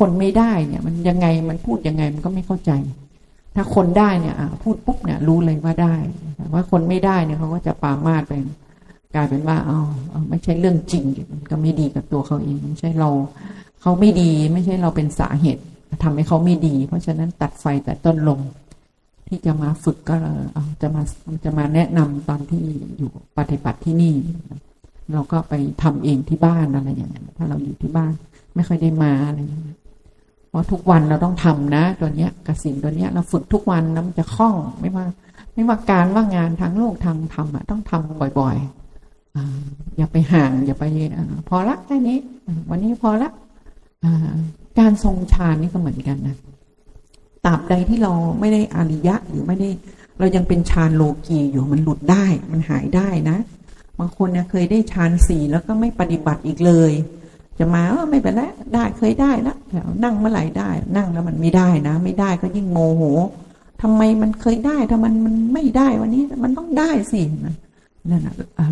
คนไม่ได้เนี่ยมันยังไงมันพูดยังไงมันก็ไม่เข้าใจ ถ้าคนได้เนี่ยพูดปุ๊บเนี่ยรู้เลยว่าได้ แต่ว่าคนไม่ได้เนี่ยเขาก็จะปามาดไปกลายเป็นว่าอ๋อเอาไม่ใช่เรื่องจริงมันก็ไม่ดีกับตัวเขาเองไม่ใช่เราเขาไม่ดีไม่ใช่เราเป็นสาเหตุทำให้เขาไม่ดี เพราะฉะนั้นตัดไฟแต่ต้นลมที่จะมาฝึกก็เอาจะมาจะมาแนะนำตอนที่อยู่ปฏิบัติที่นี่ เราก็ไปทำเองที่บ้านอะไรอย่างเงี้ยถ้าเราอยู่ที่บ้าน ไม่ค่อยได้มาอะไรอย่างเงี้ย เพราะทุกวันเราต้องทำนะตัวเนี้ยกสินตัวเนี้ยเราฝึกทุกวันแล้วมันจะคล่องไม่ว่า ไม่ว่าการว่างานทางโลกทางธรรมอะต้องทำบ่อยๆอาอย่าไปห่างอย่าไปอพอละแค่นี้ วันนี้พอละอการทรงฌานนี่ก็เหมือนกันนะตราบใดที่เราไม่ได้อริยะหรือไม่ได้ เรายังเป็นฌานโลกีอยู่มันหลุดได้ มันหายได้นะ บางคนเนี่ยเคยได้ฌานสี่แล้วก็ไม่ปฏิบัติอีกเลย จะมาเออไม่เป็นไรได้เคยได้แล้วแต่นั่งเมื่อไหร่ได้ นั่งแล้วมันไม่ได้นะ ไม่ได้ก็ยิ่งโมโหทำไมมันเคยได้ถ้ามันมันไม่ได้วันนี้มันต้องได้สินั่นนะอ่า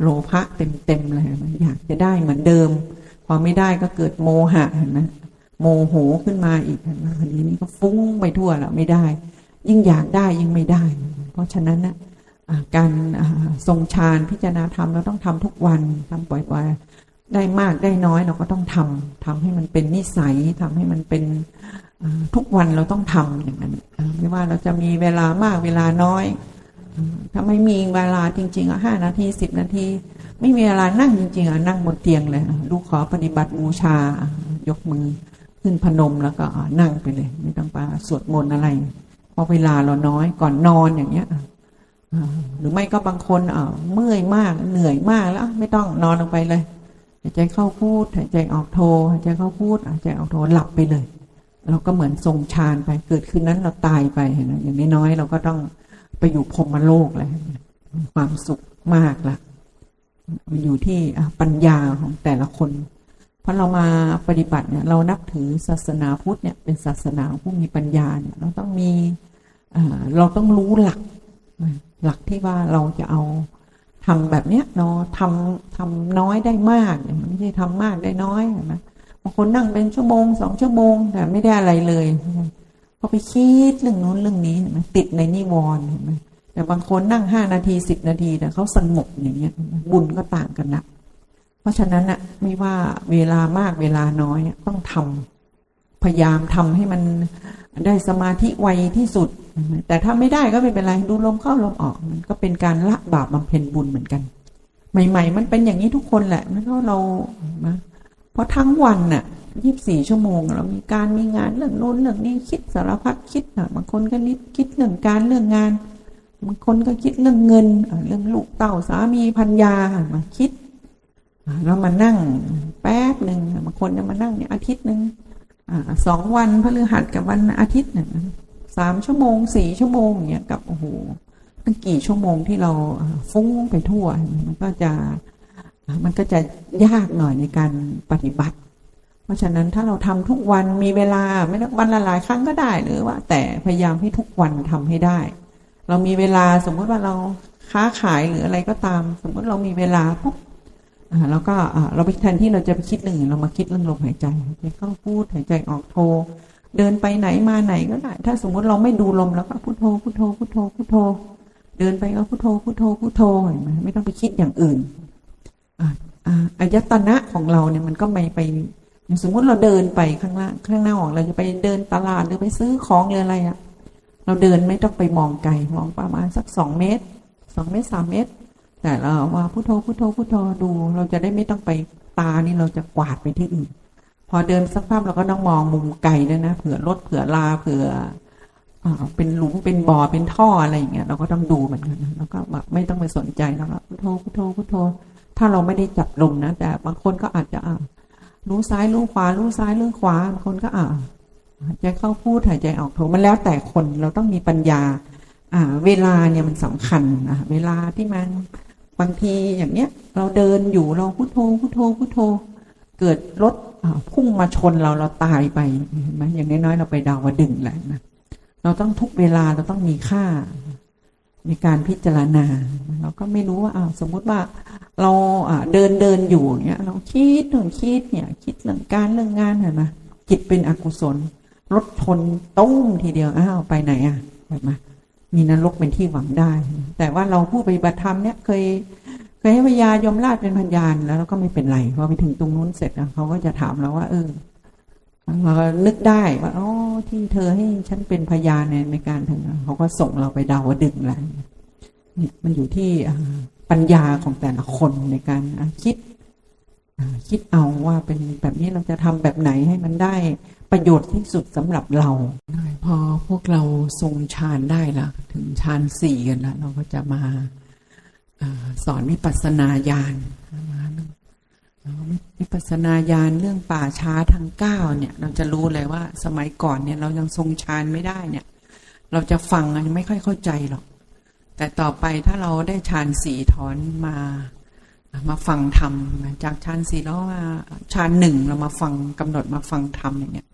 โลภะเต็มเต็มๆเลยมันอยากจะได้เหมือนเดิม พอไม่ได้ก็เกิดโมหะเห็นไหมโมโหขึ้นมาอีกเห็นไหมคดีนี้ก็ฟุ้งไปทั่วแล้วไม่ได้ ยิ่งอยากได้ยิ่งไม่ได้ เพราะฉะนั้นนะการทรงฌานพิจารณาธรรมเราต้องทำทุกวันทำบ่อยๆ ได้มากได้น้อยเราก็ต้องทำทำให้มันเป็นนิสัยทำให้มันเป็นทุกวันเราต้องทำอย่างนั้นไม่ว่าเราจะมีเวลามากเวลาน้อย ถ้าไม่มีเวลาจริงๆอะห้านาทีสิบนาที ไม่มีเวลานั่งจริงๆอะนั่งบนเตียงเลยลูกขอปฏิบัติบูชายกมือขึ้นพนมแล้วก็นั่งไปเลย ไม่ต้องไปสวดมนต์อะไรเพราะเวลาเราน้อยก่อนนอนอย่างเงี้ยหรือไม่ก็บางคนอะเมื่อยมากเหนื่อยมากแล้ว ไม่ต้องนอนลงไปเลย หายใจเข้าพูดหายใจออกโทหายใจเข้าพูดหายใจออกโทหลับไปเลย เราก็เหมือนทรงฌานไปเกิดคืนนั้นเราตายไปเห็นไหมอย่างน้อยๆเราก็ต้องไปอยู่พรมโลกแล้วความสุขมากละมันอยู่ที่ปัญญาของแต่ละคน เพราะเรามาปฏิบัติเนี่ย เรานับถือศาสนาพุทธเนี่ยเป็นศาสนาผู้มีปัญญาเนี่ย เราต้องมีเราต้องรู้หลัก หลักที่ว่าเราจะเอา ทำแบบเนี้ยเนาะทำทำน้อยได้มากเนี่ยมันไม่ใช่ทำมากได้น้อยนไหมบางคนนั่งเป็นชั่วโมงสองชั่วโมง แต่ไม่ได้อะไรเลยก็ไปคิดเรื่องนู้นเรื่องนี้เห็นไหมติดในนิวรณ์เห็นไหมแต่บางคนนั่งห้านาทีสิบนาทีแต่เขาสงบอย่างเงี้ย บุญก็ต่างกันนะเพราะฉะนั้นอะไม่ว่าเวลามากเวลาน้อยต้องทำพยายามทำให้มัน ได้สมาธิไวที่สุด แต่ถ้าไม่ได้ก็ไม่เป็นไร ดูลมเข้าลมออก มันก็เป็นการละบาปบำเพ็ญบุญเหมือนกัน ใหม่ ๆ มันเป็นอย่างนี้ทุกคนแหละไม่เท่าเรานะเพราะทั้งวันน่ะยี่บสี่ชั่วโมง เรามีการมีงานเรื่องโน้นเรื่องนี้คิดสารพัดคิดอะบางคนก็นิดคิดเรื่องการเรื่องงานบางคนก็คิดเรื่องเงินเรื่องลูกเต่าสามีพันยามาคิดแล้วมานั่งแป๊บหนึ่งบางคนจะมานั่งเนี่ยอาทิตย์หนึ่ง สองวันพฤหัสกับวันอาทิตย์เนี่ยสามชั่วโมงสี่ชั่วโมงอย่างเงี้ยกับโอ้โหตั้งกี่ชั่วโมงที่เราฟุ้งไปทั่วมันก็จะมันก็จะยากหน่อยในการปฏิบัติ เพราะฉะนั้นถ้าเราทำทุกวันมีเวลาไม่ต้องวันละหลายครั้งก็ได้หรือว่า แต่พยายามให้ทุกวันทำให้ได้ เรามีเวลาสมมติว่าเราค้าขายหรืออะไรก็ตาม สมมติเรามีเวลาปุ๊บ อ่าเราก็เราไปแทนที่เราจะไปคิดเรื่งเรามาคิดเรื่องลมหายใจเข้าพูดหายใจออกโท เดินไปไหนมาไหนก็ได้ ถ้าสมมติเราไม่ดูลมแล้วก็พุทโธพุทโธพุทโธพุทโธ เดินไปก็พุทโธพุทโธพุทโธเห็นไหมไม่ต้องไปคิดอย่างอื่นอายตนะของเราเนี่ยมันก็ไม่ไปสมมติเราเดินไปข้างล่างข้างหน้าออกเราจะไปเดินตลาดหรือไปซื้อของหรืออะไรอะเราเดินไม่ต้องไปมองไกลมองประมาณสักสองเมตรสองเมตรสามเมตร แต่เราว่าพุทโธพุทโธพุทโธดู เราจะได้ไม่ต้องไปตานี่เราจะกวาดไปที่อื่น พอเดินสักพักเราก็ต้องมองมุมไกลด้วยนะเผื่อรถเผื่อลาเผื่อเป็นหลุมเป็นบ่อเป็นท่ออะไรอย่างเงี้ยเราก็ต้องดูเหมือนกันแล้วก็แบบไม่ต้องไปสนใจแล้วก็พุทโธพุทโธพุทโธ ถ้าเราไม่ได้จับลมนะ แต่บางคนก็อาจจะอ่ารู้ซ้ายรู้ขวารู้ซ้ายรู้ขวาบางคนก็อ่าหายใจเข้าพูดหายใจออกโทมันแล้วแต่คนเราต้องมีปัญญา อ่า เวลาเนี่ยมันสำคัญอ่าเวลาที่มัน บางทีอย่างเนี้ย เราเดินอยู่เราพุทโธพุทโธพุทโธ เกิดรถพุ่งมาชนเราเราตายไปเห็นไหมอย่างน้อยๆเราไปดาวดึงแหละนะเราต้องทุกเวลาเราต้องมีค่าในการพิจารณา เราก็ไม่รู้ว่าอ้าวสมมุติว่าเราเดินเดินอยู่เนี้ย เราคิดถึงคิดเนี่ย คิดเรื่องการเรื่องงานเห็นไหมจิตเป็นอกุศลรถชนตุ้มทีเดียวอ้าวไปไหนอะแบบมา มีนรกเป็นที่หวังได้ แต่ว่าเราผู้ปฏิบัติธรรมเนี่ยเคยเคยให้พญายมราชเป็นพยานแล้วเราก็ไม่เป็นไรพอไปถึงตรงนู้นเสร็จเขาก็จะถามเราว่า เออเรานึกได้ว่าอ๋อที่เธอให้ฉันเป็นพยานในในการทำเขาก็ส่งเราไปดาวดึงแหละเนี่ยมันอยู่ที่ปัญญาของแต่ละคนในการคิดคิดเอาว่าเป็นแบบนี้เราจะทำแบบไหนให้มันได้ ประโยชน์ที่สุดสำหรับเราพอพวกเราทรงฌานได้ละถึงฌานสี่กันล้วเราก็จะมาอสอนวิปัสสนาญาณมาวิปัสสนาญาณเรื่องป่าช้าทั้งเก้าเนี่ย เราจะรู้เลยว่าสมัยก่อนเนี่ยเรายังทรงฌานไม่ได้เนี่ย เราจะฟังอันไม่ค่อยเข้าใจหรอก แต่ต่อไปถ้าเราได้ฌานสี่ถอนมามาฟังธรรมจากฌานสี่แล้วมาฌานหนึ่งเรามาฟังกำหนดมาฟังธรรมอย่างเงี้ย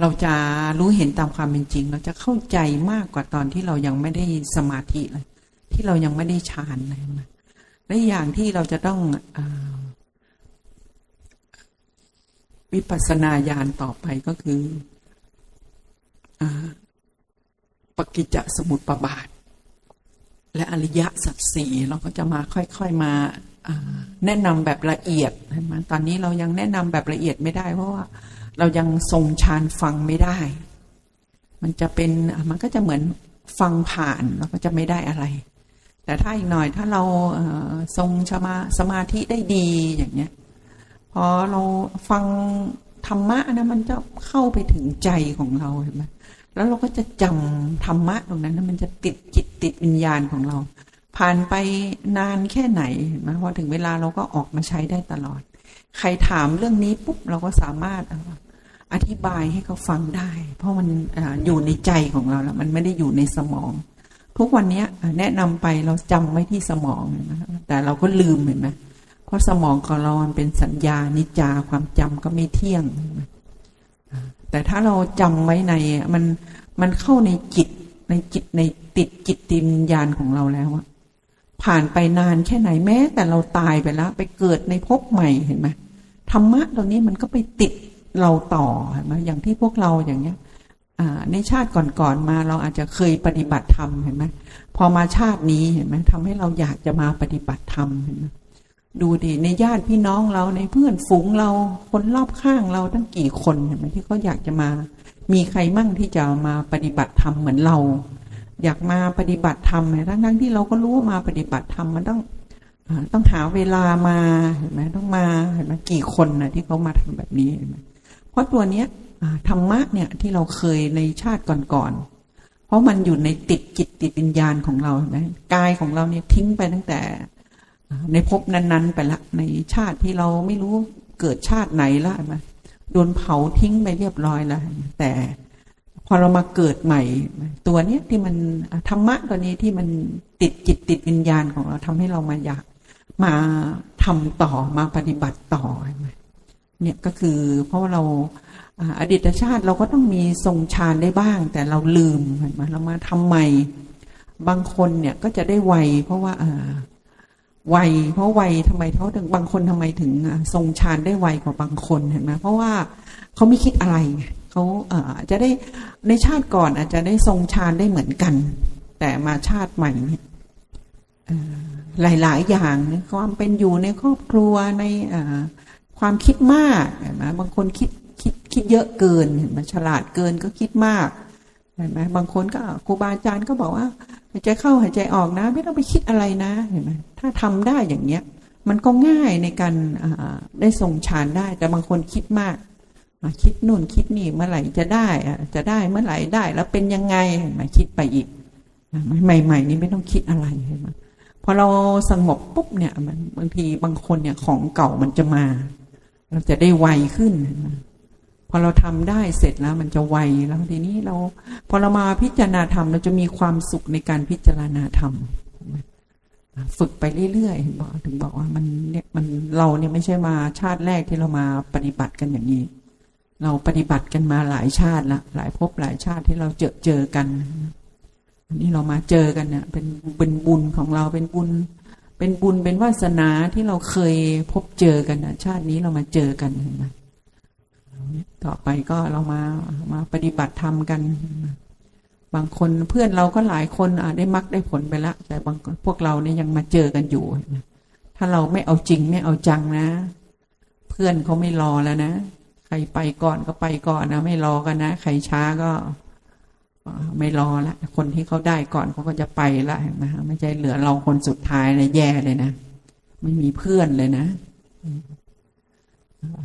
เราจะรู้เห็นตามความเป็นจริง เราจะเข้าใจมากกว่าตอนที่เรายังไม่ได้สมาธิเลย ที่เรายังไม่ได้ฌานเลยนะและอย่างที่เราจะต้องอวิปัสสนาญาณต่อไปก็คืออปกิจจสมุปบาท และอริยสัจสี่เราก็จะมาค่อยๆมาาแนะนำแบบละเอียดใช่ไหมตอนนี้เรายังแนะนำแบบละเอียดไม่ได้เพราะว่า เรายังทรงฌานฟังไม่ได้ มันจะเป็นมันก็จะเหมือนฟังผ่านเราก็จะไม่ได้อะไร แต่ถ้าอีกหน่อยถ้าเราทรงสมาสมาธิได้ดีอย่างเงี้ยพอเราฟังธรรมะนะมันจะเข้าไปถึงใจของเราเห็นไหมแล้วเราก็จะจำธรรมะตรงนั้นนะมันจะติดจิตติดวิญญาณของเรา ผ่านไปนานแค่ไหนเห็นไหมพอถึงเวลาเราก็ออกมาใช้ได้ตลอด ใครถามเรื่องนี้ปุ๊บเราก็สามารถ อธิบายให้เขาฟังได้ เพราะมันออยู่ในใจของเราแล้ว มันไม่ได้อยู่ในสมอง ทุกวันนี้แนะนำไปเราจำไว้ที่สมองเห็นไหมแต่เราก็ลืมเห็นไหมเพราะสมองของเรามันเป็นสัญญานิจาความจำก็ไม่เที่ยง แต่ถ้าเราจำไว้ในมันมันเข้าในจิตในจิตในติดจิตติวิญาณของเราแล้วอะผ่านไปนานแค่ไหนแม้ แต่เราตายไปแล้ว ไปเกิดในภพใหม่เห็นไหมธรรมะตรงนี้มันก็ไปติด เราต่อเห็นไหมอย่างที่พวกเราอย่างเงี้ยในชาติก่อนๆมาเราอาจจะเคยปฏิบัติธรรมเห็นไหมพอมาชาตินี้เห็นไหมทำให้เราอยากจะมาปฏิบัติธรรมเห็นไหมดูดิในญาติพี่น้องเราในเพื่อนฝูงเราคนรอบข้างเราตั้งกี่คนเห็นไหมที่เขาอยากจะมา มีใครมั่งที่จะมาปฏิบัติธรรมเหมือนเรา อยากมาปฏิบัติธรรมทั้งทั้งที่เราก็รู้ว่ามาปฏิบัติธรรมมันต้องต้องหาเวลามาเห็นไหมต้องมาเห็นไหมกี่คนนะที่เขามาทำแบบนี้เห็นไหม ราะตัวเนี้ยธรรมะเนี่ยที่เราเคยในชาติก่อนๆเพราะมันอยู่ในติดจิตติดวิญญาณของเรานไหมกายของเราเนี่ยทิ้งไปตั้งแต่ ในภพนั้น ๆ ไปละในชาติที่เราไม่รู้เกิดชาติไหนละมาโดนเผาทิ้งไปเรียบร้อยแล้วแต่พอเรามาเกิดใหม่ ตัวเนี้ยที่มันธรรมะตัวนี้ที่มันติดจิตติดวิญญาณของเราทำให้เรามาอยากมาทำต่อมาปฏิบัติต่อ เนี่ยก็คือเพราะว่าเราอดีตชาติเราก็ต้องมีทรงฌานได้บ้าง แต่เราลืมเห็นไหมเรามาทำใหม่ บางคนเนี่ยก็จะได้ไวเพราะว่าอ่าวัยเพราะวัยทำไมเขาถึงบางคนทำไมถึงทรงฌานได้ไวกว่าบางคนเห็นไหมเพราะว่าเขาไม่คิดอะไรเขาอาจจะได้ในชาติก่อนอาจจะได้ทรงฌานได้เหมือนกัน แต่มาชาติใหม่เนี่ยหลาย ๆ อย่างในความเป็นอยู่ในครอบครัวในอ ความคิดมากเห็นไหมบางคนคิดคิดคิดเยอะเกินเห็นไหมฉลาดเกินก็คิดมากเห็นไหมบางคนก็ครูบาอาจารย์ก็บอกว่าหายใจเข้าหายใจออกนะ ไม่ต้องไปคิดอะไรนะเห็นไหมถ้าทำได้อย่างเนี้ย มันก็ง่ายในการได้ทรงฌานได้ แต่บางคนคิดมากคิดนู่นคิดนี่เมื่อไหร่จะได้อะจะได้เมื่อไหร่ได้ แล้วเป็นยังไงเห็นไหมคิดไปอีกอ่ใหม่ๆนี่ไม่ต้องคิดอะไรเห็นไหมพอเราสงบปุ๊บเนี่ยมันบางทีบางคนเนี่ยของเก่ามันจะมา เราจะได้ไวขึ้นนไหมพอเราทำได้เสร็จแล้วมันจะไวแล้วทีนี้เราพอเรามาพิจารณาธรรมเราจะมีความสุขในการพิจารณาธรรมฝึกไปเรื่อยๆบอกถึงบอกว่ามันเนี่ยมันเราเนี่ยไม่ใช่มาชาติแรกที่เรามาปฏิบัติกันอย่างนี้ เราปฏิบัติกันมาหลายชาติละหลายภพหลายชาติที่เราเจอเจอกันนนี้เรามาเจอกันเนี่ยเป็นเป็นบุญของเราเป็นบุญ เป็นบุญเป็นวาสนาที่เราเคยพบเจอกันนะชาตินี้เรามาเจอกันเห็นไหมต่อไปก็เรามามาปฏิบัติธรรมกัน บางคนเพื่อนเราก็หลายคนอะได้มักได้ผลไปละแต่บางพวกเราเนี่ยยังมาเจอกันอยู่ ถ้าเราไม่เอาจริงไม่เอาจังนะ เพื่อนเขาไม่รอแล้วนะ ใครไปก่อนก็ไปก่อนนะ ไม่รอกันนะ ใครช้าก็ ไม่รอละคนที่เขาได้ก่อนเขาก็จะไปละนไหมคะไม่ใช่เหลือเราคนสุดท้ายเลยแย่เลยนะ ไม่มีเพื่อนเลยนะ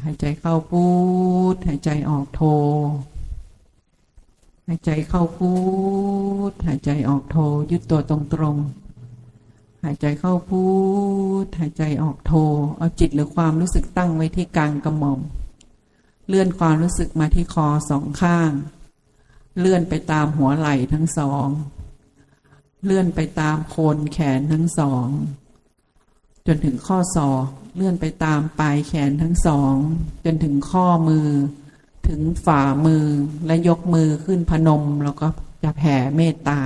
หายใจเข้าพูด หายใจออกโท หายใจเข้าพูด หายใจออกโท ยึดตัวตรงตรงๆหายใจเข้าพูด หายใจออกโท เอาจิตหรือความรู้สึกตั้งไว้ที่กลางกระหม่อม เลื่อนความรู้สึกมาที่คอสองข้าง เลื่อนไปตามหัวไหล่ทั้งสอง เลื่อนไปตามโคนแขนทั้งสอง จนถึงข้อศอกเลื่อนไปตามปลายแขนทั้งสอง จนถึงข้อมือ ถึงฝ่ามือและยกมือขึ้นพนมแล้วก็จะแผ่เมตตา